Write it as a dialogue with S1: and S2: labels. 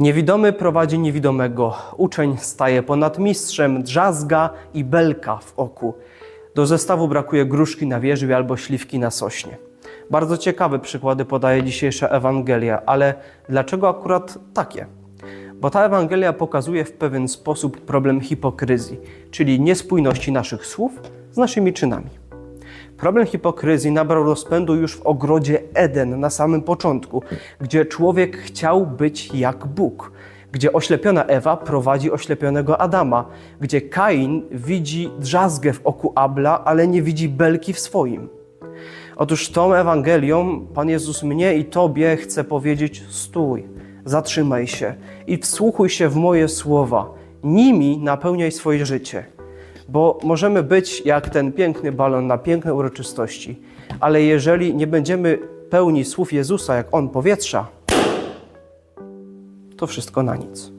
S1: Niewidomy prowadzi niewidomego, uczeń staje ponad mistrzem, drzazga i belka w oku. Do zestawu brakuje gruszki na wierzbie albo śliwki na sośnie. Bardzo ciekawe przykłady podaje dzisiejsza Ewangelia, ale dlaczego akurat takie? Bo ta Ewangelia pokazuje w pewien sposób problem hipokryzji, czyli niespójności naszych słów z naszymi czynami. Problem hipokryzji nabrał rozpędu już w ogrodzie Eden na samym początku, gdzie człowiek chciał być jak Bóg, gdzie oślepiona Ewa prowadzi oślepionego Adama, gdzie Kain widzi drzazgę w oku Abla, ale nie widzi belki w swoim. Otóż tą Ewangelią Pan Jezus mnie i Tobie chce powiedzieć: stój, zatrzymaj się i wsłuchuj się w moje słowa. Nimi napełniaj swoje życie. Bo możemy być jak ten piękny balon na piękne uroczystości, ale jeżeli nie będziemy pełni słów Jezusa, jak On powietrza, to wszystko na nic.